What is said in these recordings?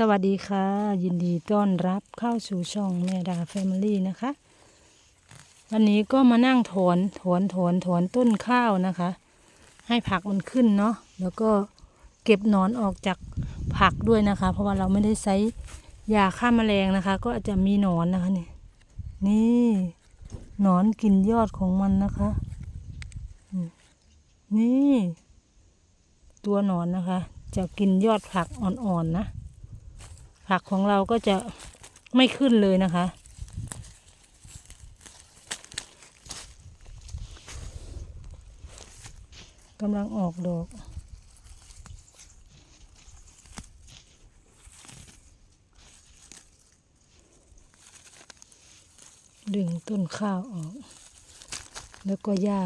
สวัสดีค่ะ ยินดีต้อนรับเข้าสู่ช่องแม่ดาแฟมิลี่นะคะ วันนี้ก็มานั่งถอนถอนถอนถอนต้นข้าวนะคะ ให้ผักมันขึ้นเนาะแล้วก็เก็บหนอนออกจากผักด้วยนะคะ เพราะว่าเราไม่ได้ใช้ยาฆ่าแมลงนะคะ ก็อาจจะมีหนอนนะคะนี่นี่หนอนกินยอดของมันนะคะ นี่ ตัวหนอนนะคะ จะกินยอดผักอ่อนๆนะ ผักของเราก็จะไม่ขึ้นเลยนะคะ กำลังออกดอกดึงต้นข้าวออก แล้วก็หญ้า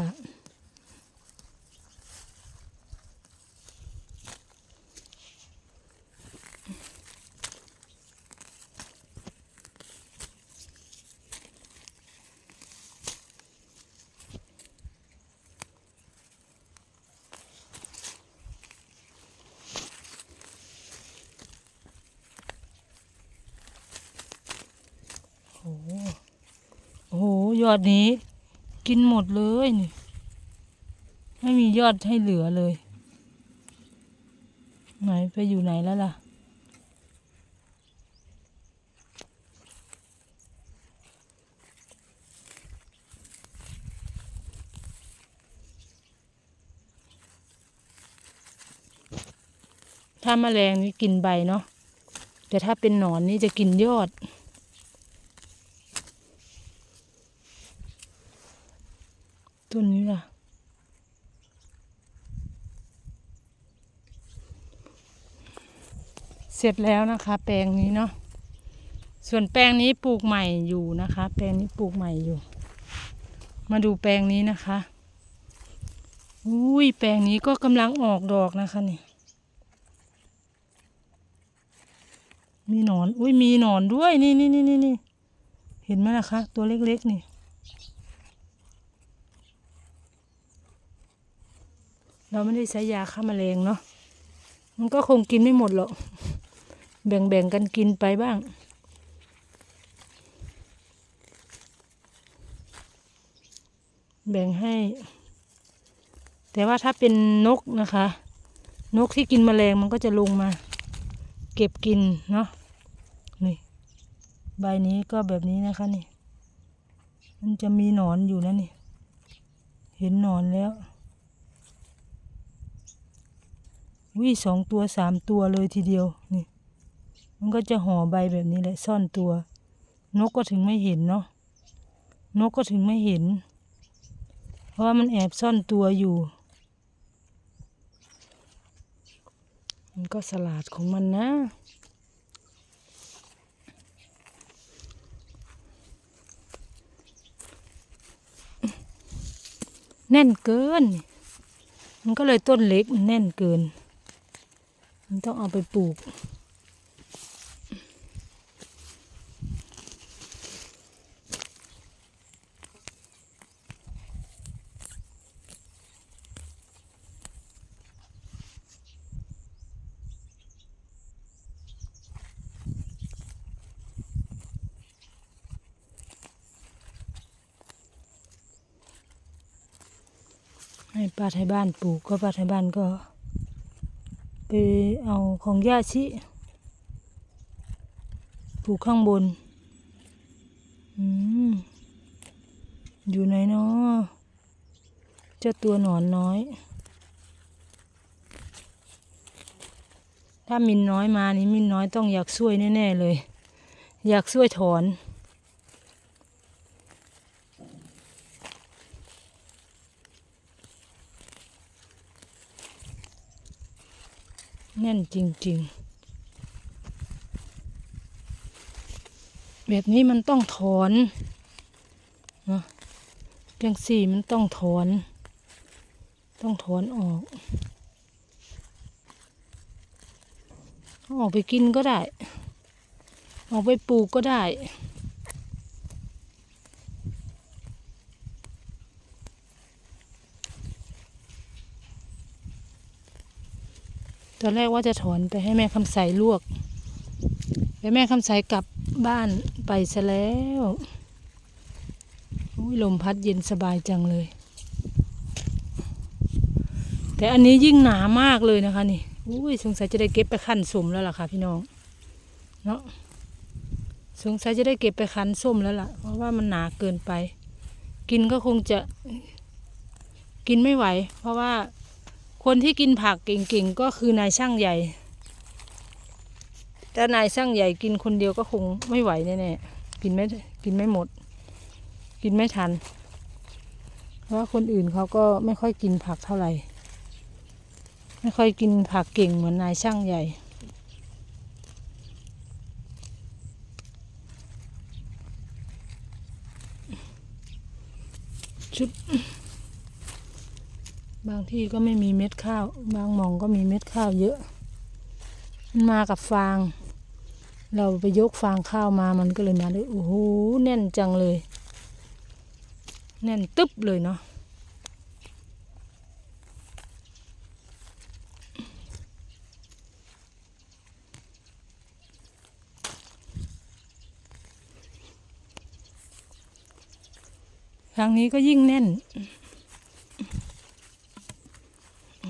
โอ้โห ยอดนี้ กินหมดเลยนี่ ไม่มียอดให้เหลือเลย ไหนไปอยู่ไหนแล้วล่ะ ถ้าแมลงนี่กินใบเนาะแต่ถ้าเป็นหนอนนี่จะกินยอด ต้นนี้ล่ะ เสร็จแล้วนะคะ แปลงนี้เนาะส่วนแปลงนี้ปลูกใหม่อยู่นะคะ แปลงนี้ปลูกใหม่อยู่ มาดูแปลงนี้นะคะอุ้ยแปลงนี้ก็กำลังออกดอกนะคะนี่มีหนอน อุ้ยมีหนอนด้วยนี่นี่นี่นี่นี่เห็นไหมล่ะคะ ตัวเล็กๆนี่ เราไม่ได้ใช้ยาฆ่าแมลงเนาะมันก็คงกินไม่หมดหรอกแบ่งๆกันกินไปบ้าง แบ่งให้ แต่ว่าถ้าเป็นนกนะคะ นกที่กินแมลงมันก็จะลงมา เก็บกินเนาะนี่ใบนี้ก็แบบนี้นะคะนี่ มันจะมีหนอนอยู่นะนี่ เห็นหนอนแล้ว วิสองตัวสามตัวเลยทีเดียวนี่ มันก็จะห่อใบแบบนี้แหละซ่อนตัว นกก็ถึงไม่เห็นเนาะนกก็ถึงไม่เห็น เพราะว่ามันแอบซ่อนตัวอยู่ มันก็สลาดของมันนะแน่นเกิน มันก็เลยต้นเล็กมันแน่นเกิน มันต้องเอาไปปลูก ให้ป้าไทยบ้านปลูกก็ป้าไทยบ้านก็ ไปเอาของย่าชิปลูกข้างบน อืม อยู่ไหนเนาะเจ้าตัวหนอนน้อย ถ้ามินน้อยมานี่มินน้อยต้องอยากช่วยแน่ ๆ เลย อยากช่วยถอน แน่นจริง ๆ แบบนี้มันต้องถอนเนาะเพียงสี่มันต้องถอน ต้องถอนออกออกไปกินก็ได้ ออกไปปลูกก็ได้ ตอนแรกว่าจะถอนไปให้แม่คำใสลวกเดี๋ยวแม่คำใสกลับบ้านไปซะแล้วอุ้ยลมพัดเย็นสบายจังเลย แต่อันนี้ยิ่งหนามากเลยนะคะนี่อุ้ยสงสัยจะได้เก็บไปคั้นสมแล้วล่ะค่ะ พี่น้องเนาะสงสัยจะได้เก็บไปคั้นส้มแล้วล่ะ เพราะว่ามันหนาเกินไป กินก็คงจะ กินไม่ไหว เพราะว่า คนที่กินผักเก่งๆก็คือนายช่างใหญ่แต่นายช่างใหญ่กินคนเดียวก็คงไม่ไหวแน่ๆกินไม่กินไม่หมด กินไม่ทัน เพราะว่าคนอื่นเขาก็ไม่ค่อยกินผักเท่าไหร่ ไม่ค่อยกินผักเก่งเหมือนนายช่างใหญ่ชุด บางที่ก็ไม่มีเม็ดข้าว บางหมองก็มีเม็ดข้าวเยอะ มันมากับฟาง เราไปยกฟางข้าวมามันก็เลยมาเลยโอ้โหแน่นจังเลย แน่นตึ๊บเลยเนาะทางนี้ก็ยิ่งแน่นอ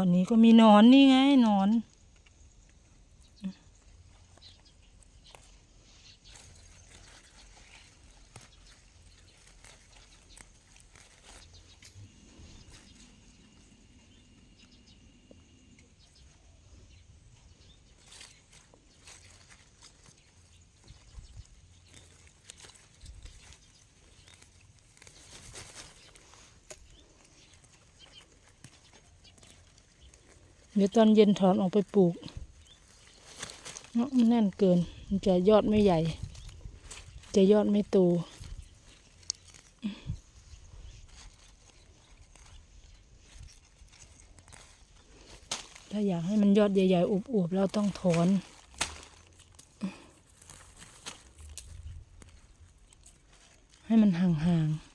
อนนี้ก็มีนอนนี่ไงนอน ดี๋ยวตอนเย็นถอนออกไปปลูกเนาะแน่นเกิน มันจะยอดไม่ใหญ่ จะยอดไม่โตถ้าอยากให้มันยอดใหญ่ๆอวบๆเราต้องถอน ให้มันห่างๆ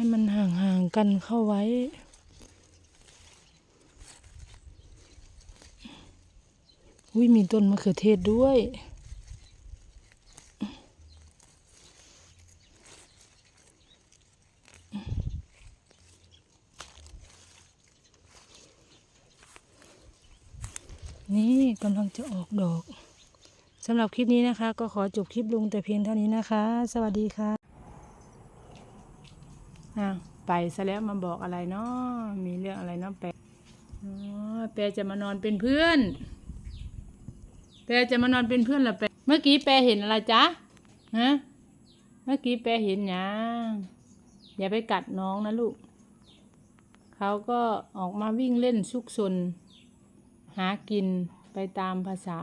ให้มันห่างๆกันเข้าไว้ อุ้ยมีต้นมะเขือเทศด้วยนี่กำลังจะออกดอกสำหรับคลิปนี้นะคะ ก็ขอจบคลิปลงแต่เพียงเท่านี้นะคะ สวัสดีค่ะ ไปซะแล้วมาบอกอะไรเนาะมีเรื่องอะไรเนาะแปรอ๋อแปรจะมานอนเป็นเพื่อน แปรจะมานอนเป็นเพื่อนหรอแปรเมื่อกี้แปรเห็นอะไรจ๊ะฮะเมื่อกี้แปรเห็นหยังอย่าไปกัดน้องนะลูก เขาก็ออกมาวิ่งเล่นซุกซนหากินไปตามภาษา